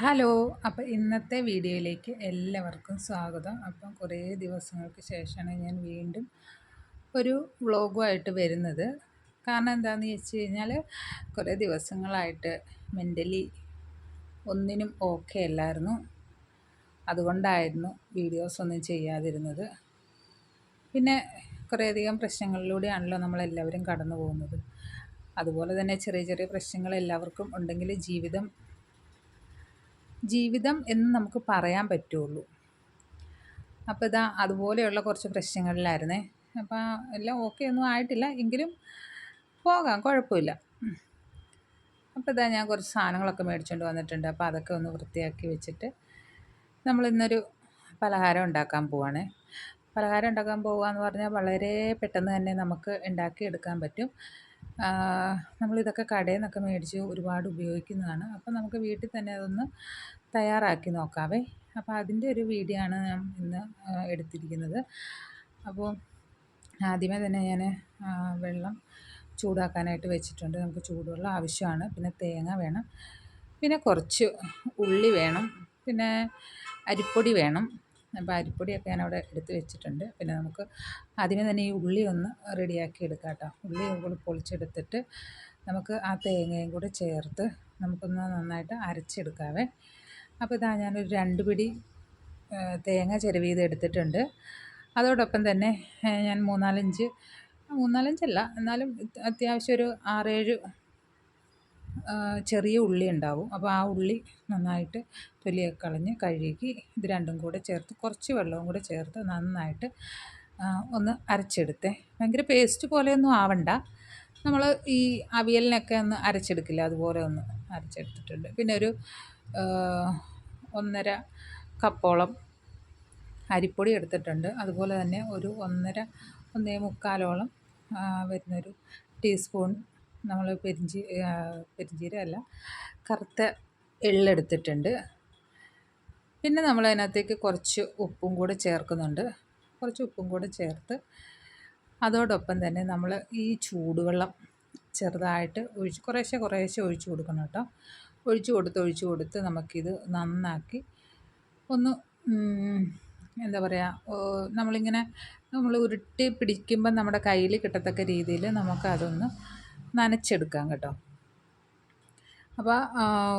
Hello അപ്പോൾ ഇന്നത്തെ വീഡിയോയിലേക്ക് എല്ലാവർക്കും സ്വാഗതം. അപ്പം കുറേ ദിവസങ്ങൾക്ക് ശേഷമാണ് ഞാൻ വീണ്ടും ഒരു വ്ളോഗുമായിട്ട് വരുന്നത്. കാരണം എന്താണെന്ന് വെച്ച് കഴിഞ്ഞാൽ കുറേ ദിവസങ്ങളായിട്ട് മെന്റലി ഒന്നിനും ഓക്കെ അല്ലായിരുന്നു. അതുകൊണ്ടായിരുന്നു വീഡിയോസ് ഒന്നും ചെയ്യാതിരുന്നത്. പിന്നെ കുറേയധികം പ്രശ്നങ്ങളിലൂടെയാണല്ലോ നമ്മളെല്ലാവരും കടന്നു പോകുന്നത് അതുപോലെ തന്നെ ചെറിയ ചെറിയ പ്രശ്നങ്ങൾ എല്ലാവർക്കും ഉണ്ടെങ്കിൽ ജീവിതം ജീവിതം എന്ന് നമുക്ക് പറയാൻ പറ്റുള്ളൂ. അപ്പോൾ ഇതാ അതുപോലെയുള്ള കുറച്ച് പ്രശ്നങ്ങളിലായിരുന്നേ. അപ്പോൾ എല്ലാം ഓക്കെ ഒന്നും ആയിട്ടില്ല. എങ്കിലും പോകാം കുഴപ്പമില്ല. അപ്പോൾ ഇതാ ഞാൻ കുറച്ച് സാധനങ്ങളൊക്കെ മേടിച്ചുകൊണ്ട് വന്നിട്ടുണ്ട്. അപ്പോൾ അതൊക്കെ ഒന്ന് വൃത്തിയാക്കി വെച്ചിട്ട് നമ്മൾ ഇന്നൊരു പലഹാരം ഉണ്ടാക്കാൻ പോവാണ്. പലഹാരം ഉണ്ടാക്കാൻ പോകുക എന്ന് പറഞ്ഞാൽ വളരെ പെട്ടെന്ന് തന്നെ നമുക്ക് ഉണ്ടാക്കി എടുക്കാൻ പറ്റും. നമ്മളിതൊക്കെ കടയിൽ നിന്നൊക്കെ മേടിച്ച് ഒരുപാട് ഉപയോഗിക്കുന്നതാണ്. അപ്പോൾ നമുക്ക് വീട്ടിൽ തന്നെ അതൊന്ന് തയ്യാറാക്കി നോക്കാവേ. അപ്പോൾ അതിന്റെ ഒരു വീഡിയോ ആണ് ഞാൻ ഇന്ന് എടുത്തിരിക്കുന്നത്. അപ്പോൾ ആദ്യമേ തന്നെ ഞാൻ വെള്ളം ചൂടാക്കാനായിട്ട് വെച്ചിട്ടുണ്ട്. നമുക്ക് ചൂടുവെള്ളം ആവശ്യമാണ്. പിന്നെ തേങ്ങ വേണം. പിന്നെ കുറച്ച് ഉള്ളി വേണം. പിന്നെ അരിപ്പൊടി വേണം. അപ്പോൾ അരിപ്പൊടിയൊക്കെ ഞാൻ അവിടെ എടുത്ത് വെച്ചിട്ടുണ്ട്. പിന്നെ നമുക്ക് ആദ്യമേ തന്നെ ഈ ഉള്ളി ഒന്ന് റെഡിയാക്കി എടുക്കാം കേട്ടോ. ഉള്ളി കൂടി പൊളിച്ചെടുത്തിട്ട് നമുക്ക് ആ തേങ്ങയും കൂടി ചേർത്ത് നമുക്കൊന്ന് നന്നായിട്ട് അരച്ചെടുക്കാവേ. അപ്പോൾ ഇതാ ഞാനൊരു രണ്ട് പിടി തേങ്ങ ചിരവിയത് എടുത്തിട്ടുണ്ട്. അതോടൊപ്പം തന്നെ ഞാൻ മൂന്നാലഞ്ച് മൂന്നാലഞ്ചല്ല എന്നാലും അത്യാവശ്യം ഒരു ആറേഴ് ചെറിയ ഉള്ളി ഉണ്ടാവും. അപ്പോൾ ആ ഉള്ളി നന്നായിട്ട് തൊലിയൊക്കെ കളഞ്ഞ് കഴുകി ഇത് രണ്ടും കൂടെ ചേർത്ത് കുറച്ച് വെള്ളവും കൂടെ ചേർത്ത് നന്നായിട്ട് ഒന്ന് അരച്ചെടുത്തേ. ഭയങ്കര പേസ്റ്റ് പോലെയൊന്നും ആവണ്ട. നമ്മൾ ഈ അവിയലിനൊക്കെ ഒന്ന് അരച്ചെടുക്കില്ല അതുപോലെ ഒന്ന് അരച്ചെടുത്തിട്ടുണ്ട്. പിന്നെ ഒരു ഒന്നര കപ്പോളം അരിപ്പൊടി എടുത്തിട്ടുണ്ട്. അതുപോലെ തന്നെ ഒരു ഒന്നര ഒന്നേ മുക്കാലോളം വരുന്നൊരു ടീസ്പൂൺ നമ്മൾ പെരിഞ്ചീ പെരിഞ്ചീരകമല്ല കറുത്ത എള്ളെടുത്തിട്ടുണ്ട്. പിന്നെ നമ്മൾ അതിനകത്തേക്ക് കുറച്ച് ഉപ്പും കൂടെ ചേർക്കുന്നുണ്ട്. കുറച്ച് ഉപ്പും കൂടെ ചേർത്ത് അതോടൊപ്പം തന്നെ നമ്മൾ ഈ ചൂടുവെള്ളം ചെറുതായിട്ട് ഒഴിച്ച് കുറേശ്ശെ കുറേശ്ശെ ഒഴിച്ചു കൊടുക്കണം കേട്ടോ. ഒഴിച്ചു കൊടുത്ത് ഒഴിച്ചു കൊടുത്ത് നമുക്കിത് നന്നാക്കി ഒന്ന് എന്താ പറയുക നമ്മളിങ്ങനെ നമ്മൾ ഉരുട്ടി പിടിക്കുമ്പം നമ്മുടെ കയ്യിൽ കിട്ടത്തക്ക രീതിയിൽ നമുക്കതൊന്ന് നനച്ചെടുക്കാം കേട്ടോ. അപ്പോൾ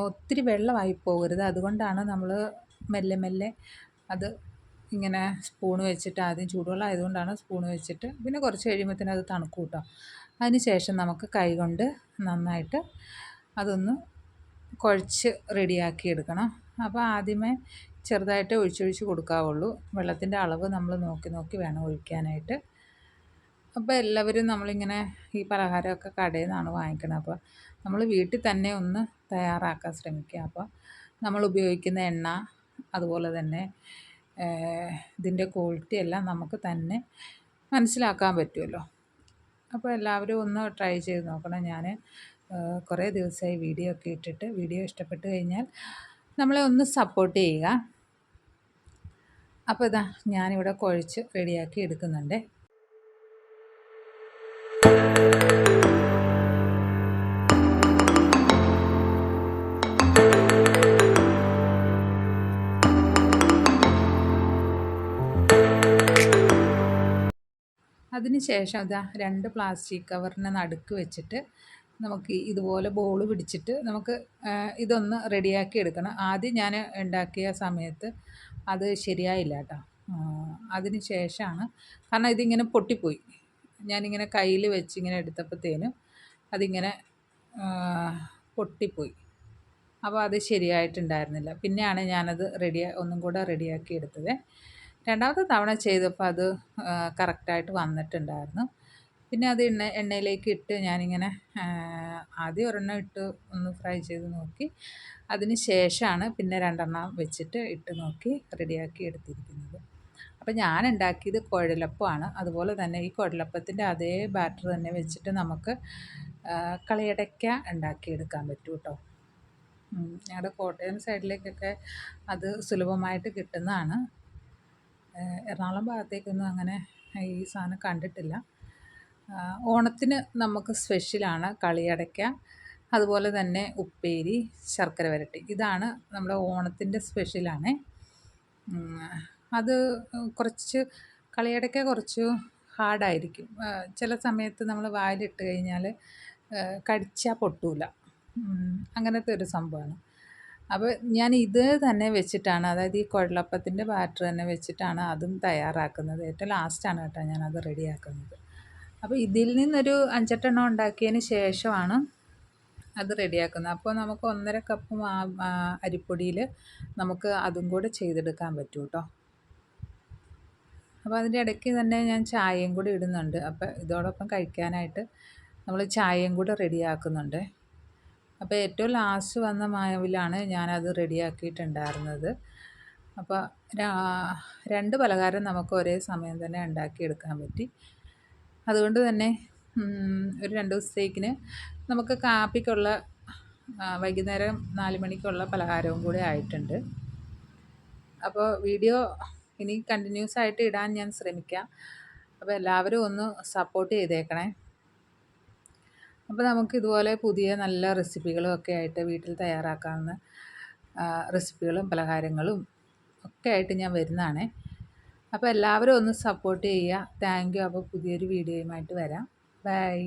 ഒത്തിരി വെള്ളമായി പോകരുത്. അതുകൊണ്ടാണ് നമ്മൾ മെല്ലെ മെല്ലെ അത് ഇങ്ങനെ സ്പൂൺ വെച്ചിട്ട് ആദ്യം ചൂടുവെള്ളം ആയതുകൊണ്ടാണ് സ്പൂൺ വെച്ചിട്ട് പിന്നെ കുറച്ച് കഴിയുമ്പോഴത്തേനും അത് തണുക്കും കേട്ടോ. അതിന് ശേഷം നമുക്ക് കൈ കൊണ്ട് നന്നായിട്ട് അതൊന്ന് കുഴച്ച് റെഡിയാക്കി എടുക്കണം. അപ്പോൾ ആദ്യമേ ചെറുതായിട്ട് ഒഴിച്ചൊഴിച്ച് കൊടുക്കാവുള്ളൂ. വെള്ളത്തിന്റെ അളവ് നമ്മൾ നോക്കി നോക്കി വേണം ഒഴിക്കാനായിട്ട്. അപ്പോൾ എല്ലാവരും നമ്മളിങ്ങനെ ഈ പലഹാരമൊക്കെ കടയിൽ നിന്നാണ് വാങ്ങിക്കുന്നത് അപ്പോൾ നമ്മൾ വീട്ടിൽ തന്നെ ഒന്ന് തയ്യാറാക്കാൻ ശ്രമിക്കുക. അപ്പോൾ നമ്മൾ ഉപയോഗിക്കുന്ന എണ്ണ അതുപോലെ തന്നെ ഇതിന്റെ ക്വാളിറ്റി എല്ലാം നമുക്ക് തന്നെ മനസ്സിലാക്കാൻ പറ്റുമല്ലോ. അപ്പോൾ എല്ലാവരും ഒന്ന് ട്രൈ ചെയ്ത് നോക്കണം. ഞാൻ കുറേ ദിവസമായി വീഡിയോ ഒക്കെ ഇട്ടിട്ട് വീഡിയോ ഇഷ്ടപ്പെട്ട് കഴിഞ്ഞാൽ നമ്മളെ ഒന്ന് സപ്പോർട്ട് ചെയ്യുക. അപ്പോൾ ഇതാ ഞാനിവിടെ കുഴച്ച് റെഡിയാക്കി എടുക്കുന്നുണ്ട്. അതിന് ശേഷം ഇതാ രണ്ട് പ്ലാസ്റ്റിക് കവറിനെ നടുക്ക് വെച്ചിട്ട് നമുക്ക് ഇതുപോലെ ബോൾ പിടിച്ചിട്ട് നമുക്ക് ഇതൊന്ന് റെഡിയാക്കി എടുക്കണം. ആദ്യം ഞാൻ ഉണ്ടാക്കിയ സമയത്ത് അത് ശരിയായില്ല കേട്ടോ. അതിന് ശേഷമാണ്. കാരണം ഇതിങ്ങനെ പൊട്ടിപ്പോയി. ഞാനിങ്ങനെ കയ്യിൽ വെച്ച് ഇങ്ങനെ എടുത്തപ്പോഴത്തേനും അതിങ്ങനെ പൊട്ടിപ്പോയി. അപ്പോൾ അത് ശരിയായിട്ടുണ്ടായിരുന്നില്ല. പിന്നെയാണ് ഞാനത് റെഡിയാ ഒന്നും കൂടെ റെഡിയാക്കി എടുത്തത്. രണ്ടാമത്തെ തവണ ചെയ്തപ്പോൾ അത് കറക്റ്റായിട്ട് വന്നിട്ടുണ്ടായിരുന്നു. പിന്നെ അത് എണ്ണ എണ്ണയിലേക്ക് ഇട്ട് ഞാനിങ്ങനെ ആദ്യം ഒരെണ്ണം ഇട്ട് ഒന്ന് ഫ്രൈ ചെയ്ത് നോക്കി. അതിന് ശേഷമാണ് പിന്നെ രണ്ടെണ്ണം വെച്ചിട്ട് ഇട്ട് നോക്കി റെഡിയാക്കി എടുത്തിരിക്കുന്നത്. അപ്പോൾ ഞാൻ ഉണ്ടാക്കിയത് കുഴലപ്പമാണ്. അതുപോലെ തന്നെ ഈ കുഴലപ്പത്തിന്റെ അതേ ബാറ്റർ തന്നെ വെച്ചിട്ട് നമുക്ക് കളിയടയ്ക്ക ഉണ്ടാക്കിയെടുക്കാൻ പറ്റും കേട്ടോ ഞങ്ങളുടെ കോട്ടയം സൈഡിലേക്കൊക്കെ അത് സുലഭമായിട്ട് കിട്ടുന്നതാണ്. എറണാകുളം ഭാഗത്തേക്കൊന്നും അങ്ങനെ ഈ സാധനം കണ്ടിട്ടില്ല. ഓണത്തിന് നമുക്ക് സ്പെഷ്യലാണ് കളിയടയ്ക്ക അതുപോലെ തന്നെ ഉപ്പേരി ശർക്കര വരട്ടി. ഇതാണ് നമ്മുടെ ഓണത്തിന്റെ സ്പെഷ്യലാണ്. അത് കുറച്ച് കളിയടയ്ക്ക കുറച്ച് ഹാർഡായിരിക്കും. ചില സമയത്ത് നമ്മൾ വായിലിട്ട് കഴിഞ്ഞാൽ കടിച്ചാൽ പൊട്ടൂല. അങ്ങനത്തെ ഒരു സംഭവമാണ്. അപ്പോൾ ഞാൻ ഇത് തന്നെ വെച്ചിട്ടാണ് അതായത് ഈ കുഴലപ്പത്തിന്റെ ബാറ്റർ തന്നെ വെച്ചിട്ടാണ് അതും തയ്യാറാക്കുന്നത്. ഏറ്റവും ലാസ്റ്റാണ് കേട്ടോ ഞാനത് റെഡിയാക്കുന്നത്. അപ്പോൾ ഇതിൽ നിന്നൊരു അഞ്ചെട്ടെണ്ണം ഉണ്ടാക്കിയതിന് ശേഷമാണ് അത് റെഡിയാക്കുന്നത്. അപ്പോൾ നമുക്ക് ഒന്നര കപ്പ് അരിപ്പൊടിയിൽ നമുക്ക് അതും കൂടെ ചെയ്തെടുക്കാൻ പറ്റും കേട്ടോ അപ്പോൾ അതിന്റെ ഇടയ്ക്ക് തന്നെ ഞാൻ ചായയും കൂടി ഇടുന്നുണ്ട്. അപ്പോൾ ഇതോടൊപ്പം കഴിക്കാനായിട്ട് നമ്മൾ ചായയും കൂടെ റെഡിയാക്കുന്നുണ്ട്. അപ്പോൾ ഏറ്റവും ലാസ്റ്റ് വന്ന മാവിലാണ് ഞാനത് റെഡിയാക്കിയിട്ടുണ്ടായിരുന്നത് അപ്പോൾ രണ്ട് പലഹാരം നമുക്ക് ഒരേ സമയം തന്നെ ഉണ്ടാക്കിയെടുക്കാൻ പറ്റി. അതുകൊണ്ട് തന്നെ ഒരു രണ്ട് ദിവസത്തേക്കിന് നമുക്ക് കാപ്പിക്കുള്ള വൈകുന്നേരം നാല് മണിക്കുള്ള പലഹാരവും കൂടി ആയിട്ടുണ്ട്. അപ്പോൾ വീഡിയോ ഇനി കണ്ടിന്യൂസ് ആയിട്ട് ഇടാൻ ഞാൻ ശ്രമിക്കാം. അപ്പോൾ എല്ലാവരും ഒന്ന് സപ്പോർട്ട് ചെയ്തേക്കണേ. അപ്പോൾ നമുക്ക് ഇതുപോലെ പുതിയ നല്ല റെസിപ്പികളും ഒക്കെ ആയിട്ട് വീട്ടിൽ തയ്യാറാക്കാവുന്ന റെസിപ്പികളും പലഹാരങ്ങളും ഒക്കെ ആയിട്ട് ഞാൻ വരുന്നതാണ്. അപ്പോൾ എല്ലാവരും ഒന്ന് സപ്പോർട്ട് ചെയ്യുക. താങ്ക് യു അപ്പോൾ പുതിയൊരു വീഡിയോയുമായിട്ട് വരാം. ബൈ